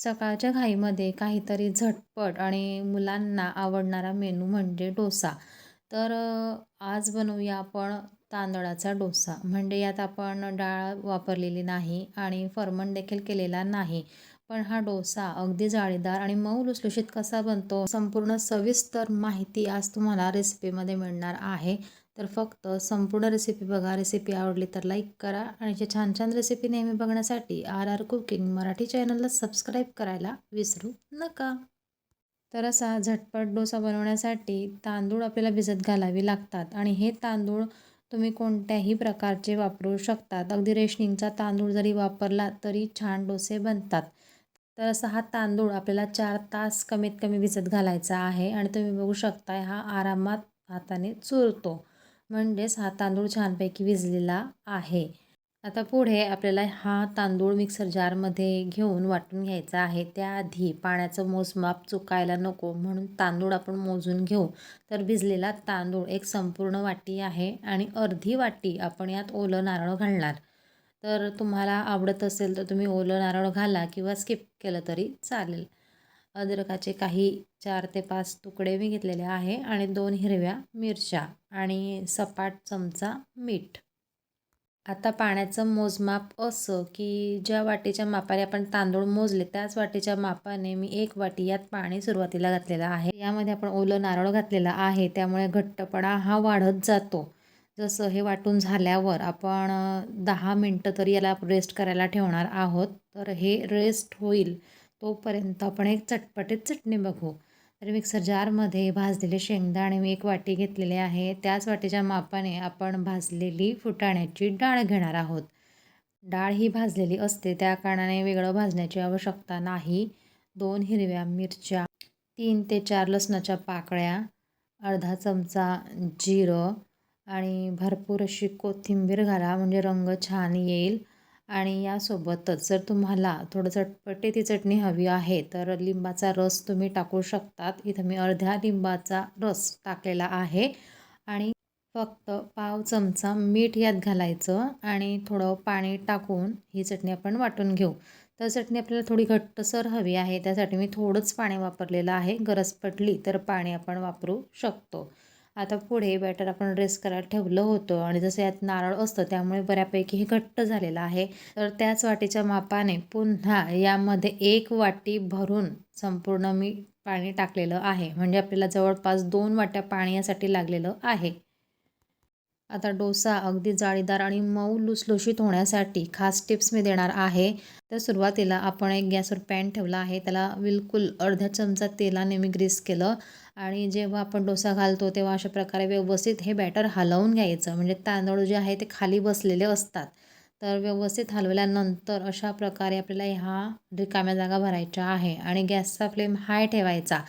सकाळच्या घाईमध्ये काहीतरी झटपट आणि मुलांना आवडणारा मेनू म्हणजे डोसा. तर आज बनवूया आपण तांदळाचा डोसा. म्हणजे यात आपण डाळ वापरलेली नाही आणि फर्मंट देखील केलेला नाही. पण हा डोसा अगदी जाळीदार आणि मऊ लुसलुशीत कसा बनतो संपूर्ण सविस्तर माहिती आज तुम्हाला रेसिपीमध्ये मिळणार आहे. तर फक्त संपूर्ण रेसिपी बघा. रेसिपी आवडली तर लाईक करा आणि जे छान छान रेसिपी नेहमी बघण्यासाठी आर आर कुकिंग मराठी चॅनलला सबस्क्राईब करायला विसरू नका. तर असा झटपट डोसा बनवण्यासाठी तांदूळ आपल्याला भिजत घालावी लागतात आणि हे तांदूळ तुम्ही कोणत्याही प्रकारचे वापरू शकतात. अगदी रेशनिंगचा तांदूळ जरी वापरला तरी छान डोसे बनतात. तर असा हा तांदूळ आपल्याला चार तास कमीत कमी भिजत घालायचा आहे. आणि तुम्ही बघू शकताय हा आरामात हाताने चुरतो. म्हणजेच हा तांदूळ छानपैकी भिजलेला आहे. आता पुढे आपल्याला हा तांदूळ मिक्सर जारमध्ये घेऊन वाटून घ्यायचा आहे. त्याआधी पाण्याचं मोजमाप चुकायला नको. म्हणून तांदूळ आपण मोजून घेऊ. तर भिजलेला तांदूळ एक संपूर्ण वाटी आहे. आणि अर्धी वाटी आपण यात ओलं नारळ घालणार. तर तुम्हाला आवडत असेल तर तुम्ही ओलं नारळ घाला किंवा स्किप केलं तरी चालेल. अद्रकाचे काही चार ते पाच तुकडे मी घेतलेले आहे आणि दोन हिरव्या मिरच्या आणि सपाट चमचा मीठ. आता पाण्याचं मोजमाप असं की ज्या वाटीच्या मापाने आपण तांदूळ मोजले त्याच वाटीच्या मापाने मी एक वाटी यात पाणी सुरुवातीला घातलेलं आहे. यामध्ये आपण ओलं नारळ घातलेलं आहे त्यामुळे घट्टपणा हा वाढत जातो. जसं हे वाटून झाल्यावर आपण दहा मिनटं तरी याला रेस्ट करायला ठेवणार आहोत. तर हे रेस्ट होईल तोपर्यंत आपण एक चटपटीत चटणी बघू. तर मिक्सर जारमध्ये भाजलेले शेंगदाणे मी एक वाटी घेतलेले आहे. त्याच वाटीच्या मापाने आपण भाजलेली फुटाण्याची डाळ घेणार आहोत. डाळ ही भाजलेली असते त्या कारणाने वेगळं भाजण्याची आवश्यकता नाही. दोन हिरव्या मिरच्या तीन ते चार लसणाच्या पाकळ्या अर्धा चमचा जिरं आणि भरपूर अशी कोथिंबीर घाला म्हणजे रंग छान येईल. आणि यासोबतच जर तुम्हाला थोडं चटपटे ती चटणी हवी आहे तर लिंबाचा रस तुम्ही टाकू शकतात. इथं मी अर्ध्या लिंबाचा रस टाकलेला आहे. आणि फक्त पाव चमचा मीठ यात घालायचं आणि थोडं पाणी टाकून ही चटणी आपण वाटून घेऊ. तर चटणी आपल्याला थोडी घट्टसर हवी आहे त्यासाठी मी थोडंच पाणी वापरलेलं आहे. गरज पडली तर पाणी आपण वापरू शकतो. आता पुढे बॅटर आपण रेस करायला ठेवलं होतं. आणि जसं यात नारळ असतं त्यामुळे बऱ्यापैकी हे घट्ट झालेलं आहे. तर त्याच वाटीच्या मापाने पुन्हा यामध्ये एक वाटी भरून संपूर्ण मी पाणी टाकलेलं आहे. म्हणजे आपल्याला जवळपास दोन वाट्या पाणी यासाठी लागलेलं आहे. आता डोसा अगदी जाळीदार आणि मऊ लुसलुशीत होण्यासाठी खास टिप्स मी देणार आहे. तर सुरुवातीला आपण एक गॅसवर पॅन ठेवला आहे. त्याला बिलकुल अर्ध्या चमचा तेलाने मी ग्रीस केलं आणि जेव्हा आपण डोसा घालतो तेव्हा अशा प्रकारे व्यवस्थित हे बॅटर हलवून घ्यायचं. म्हणजे तांदूळ जे आहे ते खाली बसलेले असतात. तर व्यवस्थित हलवल्यानंतर अशा प्रकारे आपल्याला ह्या रिकाम्या जागा भरायच्या आहे आणि गॅसचा फ्लेम हाय ठेवायचा.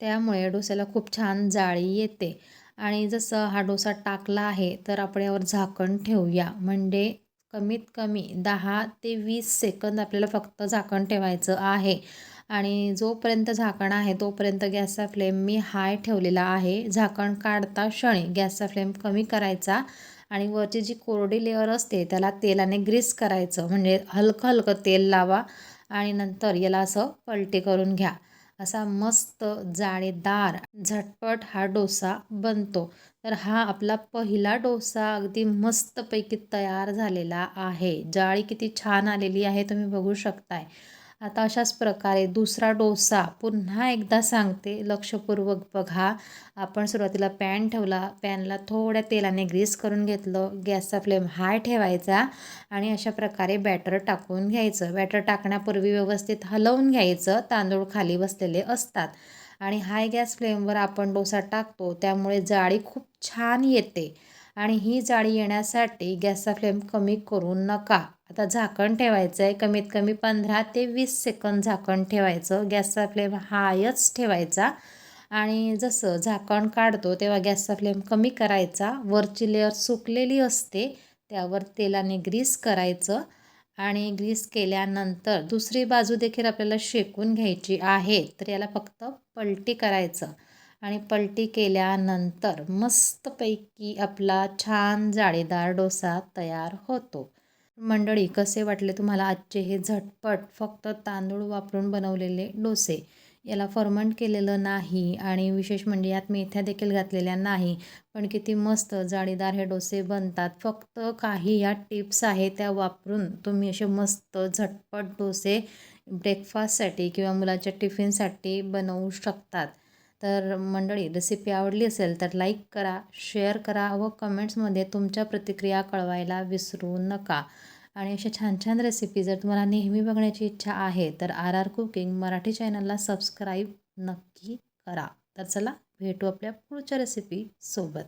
त्यामुळे डोस्याला खूप छान जाळी येते. आणि जसं हा डोसा टाकला आहे तर आपण यावर झाकण ठेवूया. म्हणजे कमीत कमी दहा ते वीस सेकंद आपल्याला फक्त झाकण ठेवायचं आहे. आणि जोपर्यंत झाकण आहे तोपर्यंत गॅसचा फ्लेम मी हाय ठेवलेला आहे. झाकण काढता क्षणी गॅसचा फ्लेम कमी करायचा आणि वरची जी कोरडी लेअर असते त्याला तेलाने ग्रीस करायचं. म्हणजे हलकं हलकं तेल लावा आणि नंतर याला असं पलटी करून घ्या. असा मस्त जाळेदार झटपट हा डोसा बनतो. तर हा आपला पहिला डोसा अगदी मस्तपैकी तयार झालेला आहे. जाळी किती छान आलेली आहे तुम्ही बघू शकताय. आता अशाच प्रकारे दुसरा डोसा पुन्हा एकदा सांगते. लक्षपूर्वक बघा. आपण सुरुवातीला पॅन ठेवला. पॅनला थोड्या तेलाने ग्रीस करून घेतलं. गॅसचा फ्लेम हाय ठेवायचा आणि अशा प्रकारे बॅटर टाकून घ्यायचं. बॅटर टाकण्यापूर्वी व्यवस्थित हलवून घ्यायचं. तांदूळ खाली बसलेले असतात. आणि हाय गॅस फ्लेमवर आपण डोसा टाकतो. त्यामुळे जाळी खूप छान येते. आणि ही जाळी येण्यासाठी गॅसचा फ्लेम कमी करू नका. आता झाकण ठेवायचं आहे कमीत कमी पंधरा ते वीस सेकंद झाकण ठेवायचं. गॅसचा फ्लेम हायच ठेवायचा. आणि जसं झाकण काढतो तेव्हा गॅसचा फ्लेम कमी करायचा. वरची लेअर सुकलेली असते त्यावर तेलाने ग्रीस करायचं. आणि ग्रीस केल्यानंतर दुसरी बाजू देखील आपल्याला शेकून घ्यायची आहे. तर याला फक्त पलटी करायचं. आणि पलटी केल्यानंतर मस्तपैकी आपला छान जाळीदार डोसा तयार होतो. मंडळी कसे वाटले तुम्हाला आजचे हे झटपट फक्त तांदूळ वापरून बनवलेले डोसे? याला फर्मंट केलेलं नाही आणि विशेष म्हणजे यात मेथ्या देखील घातलेल्या नाही. पण किती मस्त जाळीदार हे डोसे बनतात. फक्त काही या टिप्स आहेत त्या वापरून तुम्ही असे मस्त झटपट डोसे ब्रेकफास्टसाठी किंवा मुलाच्या टिफिनसाठी बनवू शकतात. तर मंडळी रेसिपी आवडली असेल तर लाईक करा शेअर करा व कमेंट्समध्ये तुमच्या प्रतिक्रिया कळवायला विसरू नका. आणि अशा छान छान रेसिपी जर तुम्हाला नेहमी बघण्याची इच्छा आहे तर आर आर कुकिंग मराठी चॅनलला सबस्क्राईब नक्की करा. तर चला भेटू आपल्या पुढच्या रेसिपीसोबत